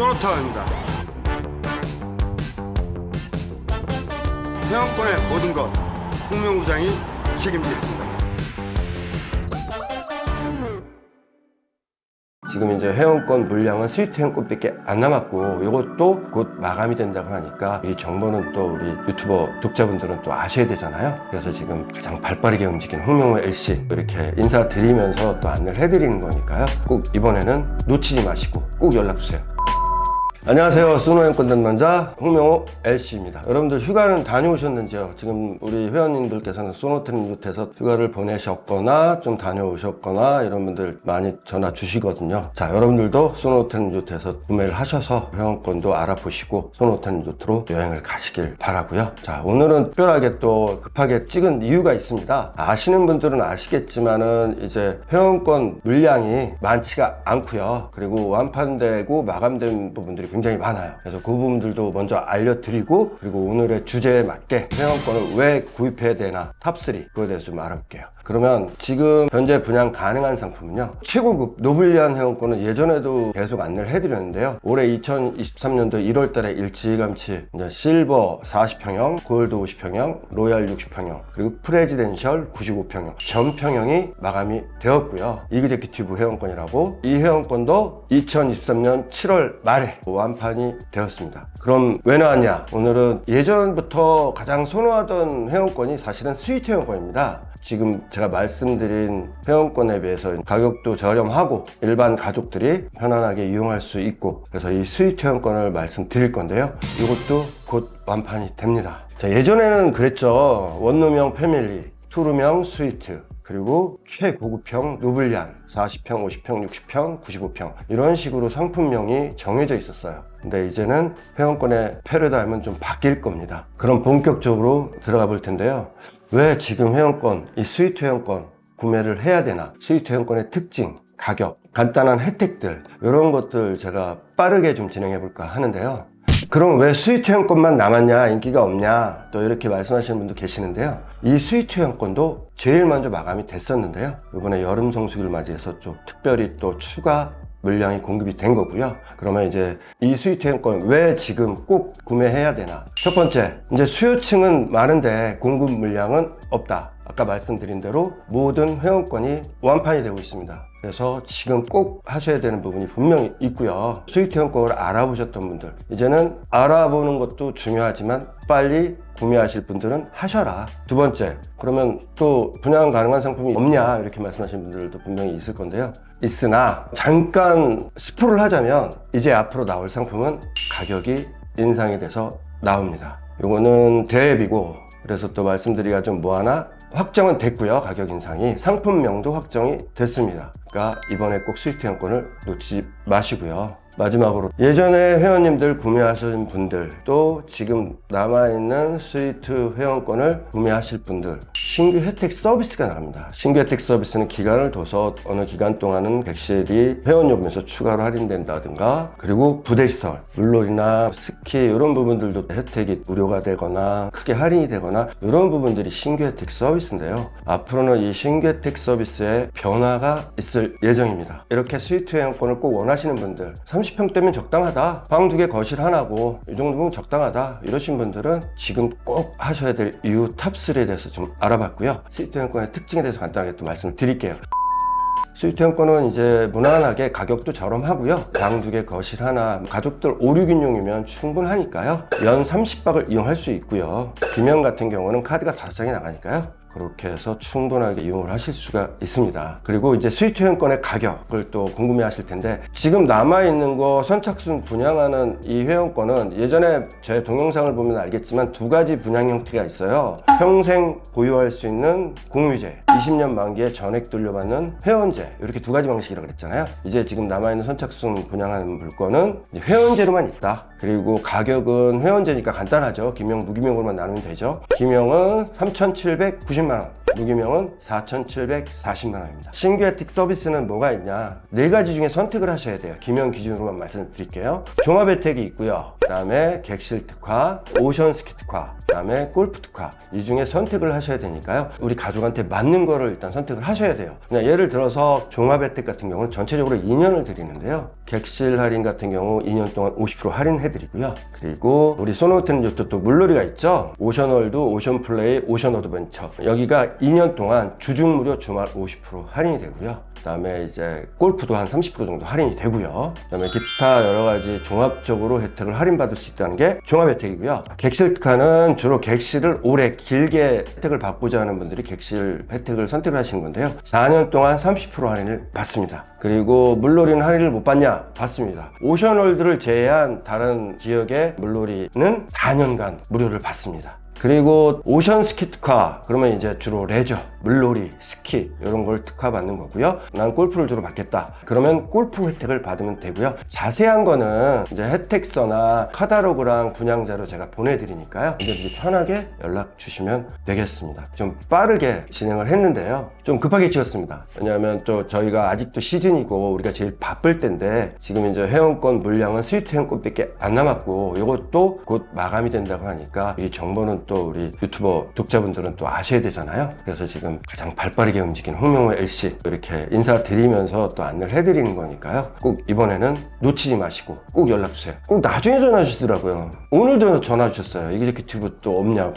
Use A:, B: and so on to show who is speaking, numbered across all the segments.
A: 소노타입니다. 회원권의 모든 것 홍명부장이 책임지겠습니다.
B: 지금 이제 회원권 물량은 스위트 회원권밖에 안 남았고 이것도 곧 마감이 된다고 하니까 이 정보는 또 우리 유튜버 독자분들은 또 아셔야 되잖아요. 그래서 지금 가장 발빠르게 움직이는 홍명호 LC 이렇게 인사드리면서 또 안내를 해드리는 거니까요. 꼭 이번에는 놓치지 마시고 꼭 연락 주세요. 안녕하세요. 소노행권 전문자 홍명호 LC입니다. 여러분들 휴가는 다녀오셨는지요? 지금 우리 회원님들께서는 소노트림 유트에서 휴가를 보내셨거나 좀 다녀오셨거나 이런 분들 많이 전화 주시거든요. 자, 여러분들도 소노트림 유트에서 구매를 하셔서 회원권도 알아보시고 소노트림 유트로 여행을 가시길 바라고요. 자, 오늘은 특별하게 또 급하게 찍은 이유가 있습니다. 아시는 분들은 아시겠지만은 이제 회원권 물량이 많지가 않고요. 그리고 완판되고 마감된 부분들이 굉장히 많아요. 그래서 그 부분들도 먼저 알려드리고 그리고 오늘의 주제에 맞게 회원권을 왜 구입해야 되나 탑3 그거에 대해서 좀 알아볼게요. 그러면 지금 현재 분양 가능한 상품은요. 최고급 노블리안 회원권은 예전에도 계속 안내를 해드렸는데요. 올해 2023년도 1월 달에 일찌감치 이제 실버 40평형, 골드 50평형, 로얄 60평형, 그리고 프레지덴셜 95평형, 전평형이 마감이 되었고요. 이그제큐티브 회원권이라고 이 회원권도 2023년 7월 말에 완판이 되었습니다. 그럼 왜 나왔냐? 오늘은 예전부터 가장 선호하던 회원권이 사실은 스위트 회원권입니다. 지금 제가 말씀드린 회원권에 비해서 가격도 저렴하고 일반 가족들이 편안하게 이용할 수 있고 그래서 이 스위트 회원권을 말씀드릴 건데요. 이것도 곧 완판이 됩니다. 자, 예전에는 그랬죠. 원룸형 패밀리, 투룸형 스위트, 그리고 최고급형 노블리안 40평, 50평, 60평, 95평 이런 식으로 상품명이 정해져 있었어요. 근데 이제는 회원권의 패러다임은 좀 바뀔 겁니다. 그럼 본격적으로 들어가 볼 텐데요. 왜 지금 회원권, 이 스위트 회원권 구매를 해야 되나? 스위트 회원권의 특징, 가격, 간단한 혜택들 이런 것들 제가 빠르게 좀 진행해 볼까 하는데요. 그럼 왜 스위트 회원권만 남았냐 인기가 없냐 또 이렇게 말씀하시는 분도 계시는데요 이 스위트 회원권도 제일 먼저 마감이 됐었는데요 이번에 여름 성수기를 맞이해서 좀 특별히 또 추가 물량이 공급이 된 거고요. 그러면 이제 이 회원권 왜 지금 꼭 구매해야 되나? 첫 번째 이제 수요층은 많은데 공급 물량은 없다 아까 말씀드린 대로 모든 회원권이 완판이 되고 있습니다. 그래서 지금 꼭 하셔야 되는 부분이 분명히 있고요. 스위트 회원권을 알아보셨던 분들, 이제는 알아보는 것도 중요하지만 빨리 구매하실 분들은 하셔라. 두 번째, 그러면 또 분양 가능한 상품이 없냐 이렇게 말씀하시는 분들도 분명히 있을 건데요. 있으나 잠깐 스포를 하자면 이제 앞으로 나올 상품은 가격이 인상이 돼서 나옵니다. 이거는 대앱이고 그래서 또 말씀드리기가 좀 뭐하나 확정은 됐고요 가격 인상이. 상품명도 확정이 됐습니다. 그러니까 이번에 꼭 스위트 회원권을 놓치지 마시고요. 마지막으로 예전에 회원님들 구매하신 분들 또 지금 남아있는 스위트 회원권을 구매하실 분들 신규 혜택 서비스가 나갑니다. 신규 혜택 서비스는 기간을 둬서 어느 기간 동안은 객실이 회원요금에서 추가로 할인된다든가 그리고 부대시설 물놀이나 스키 이런 부분들도 혜택이 무료가 되거나 크게 할인이 되거나 이런 부분들이 신규 혜택 서비스인데요. 앞으로는 이 신규 혜택 서비스에 변화가 있을 예정입니다. 이렇게 스위트 회원권을 꼭 원하시는 분들 30평대면 적당하다. 방 두 개 거실 하나고 이 정도면 적당하다. 이러신 분들은 지금 꼭 하셔야 될 이유 탑3에 대해서 좀 알아 봤고요 스위트 회원권의 특징에 대해서 간단하게 또 말씀을 드릴게요 스위트 회원권은 이제 무난하게 가격도 저렴하고요. 방 두 개 거실 하나, 가족들 5, 6인용이면 충분하니까요. 연 30박을 이용할 수 있고요. 김영 같은 경우는 카드가 5장이 나가니까요. 그렇게 해서 충분하게 이용을 하실 수가 있습니다. 그리고 이제 스위트 회원권의 가격을 또 궁금해 하실 텐데 지금 남아있는 거 선착순 분양하는 이 회원권은 예전에 제 동영상을 보면 알겠지만 두 가지 분양 형태가 있어요. 평생 보유할 수 있는 공유제, 20년 만기에 전액 돌려받는 회원제 이렇게 두 가지 방식이라고 그랬잖아요. 이제 지금 남아있는 선착순 분양하는 물건은 회원제로만 있다. 그리고 가격은 회원제니까 간단하죠. 김영, 무기명으로만 나누면 되죠. 김영은 3,790만 원. 무기명은 4,740만 원입니다. 신규 혜택 서비스는 뭐가 있냐? 네 가지 중에 선택을 하셔야 돼요. 기명 기준으로만 말씀드릴게요. 종합 혜택이 있고요. 그다음에 객실 특화, 오션 스키 특화, 그다음에 골프 특화 이 중에 선택을 하셔야 되니까요. 우리 가족한테 맞는 거를 일단 선택을 하셔야 돼요. 그냥 예를 들어서 종합 혜택 같은 경우는 전체적으로 2년을 드리는데요. 객실 할인 같은 경우 2년 동안 50% 할인해 드리고요. 그리고 우리 소노호텔은 요또 또 물놀이가 있죠. 오션월드, 오션플레이, 오션 어드벤처 여기가 2년 동안 주중 무료 주말 50% 할인이 되고요. 그다음에 이제 골프도 한 30% 정도 할인이 되고요. 그다음에 기타 여러 가지 종합적으로 혜택을 할인받을 수 있다는 게 종합 혜택이고요. 객실 특화는 주로 객실을 오래 길게 혜택을 받고자 하는 분들이 객실 혜택을 선택을 하시는 건데요. 4년 동안 30% 할인을 받습니다. 그리고 물놀이는 할인을 못 받냐? 받습니다. 오션월드를 제외한 다른 지역의 물놀이는 4년간 무료를 받습니다. 그리고 오션 스키 특화 그러면 이제 주로 레저, 물놀이, 스키 이런 걸 특화 받는 거고요. 난 골프를 주로 받겠다. 그러면 골프 혜택을 받으면 되고요. 자세한 거는 이제 혜택서나 카다로그랑 분양자로 제가 보내드리니까요. 언제든지 편하게 연락 주시면 되겠습니다. 좀 빠르게 진행을 했는데요. 좀 급하게 찍었습니다. 왜냐하면 또 저희가 아직도 시즌이고 우리가 제일 바쁠 때인데 지금 이제 회원권 물량은 스위트 회원권밖에 안 남았고 이것도 곧 마감이 된다고 하니까 이 정보는 또 우리 유튜버 독자분들은 또 아셔야 되잖아요. 그래서 지금 가장 발빠르게 움직이는 홍명호 LC 이렇게 인사드리면서 또 안내를 해드리는 거니까요. 꼭 이번에는 놓치지 마시고 꼭 연락 주세요. 꼭 나중에 전화 주시더라고요. 오늘도 전화 주셨어요. 이그제큐티브 또 없냐고.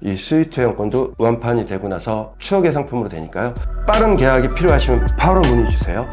B: 이 스위트 회원권도 완판이 되고 나서 추억의 상품으로 되니까요. 빠른 계약이 필요하시면 바로 문의 주세요.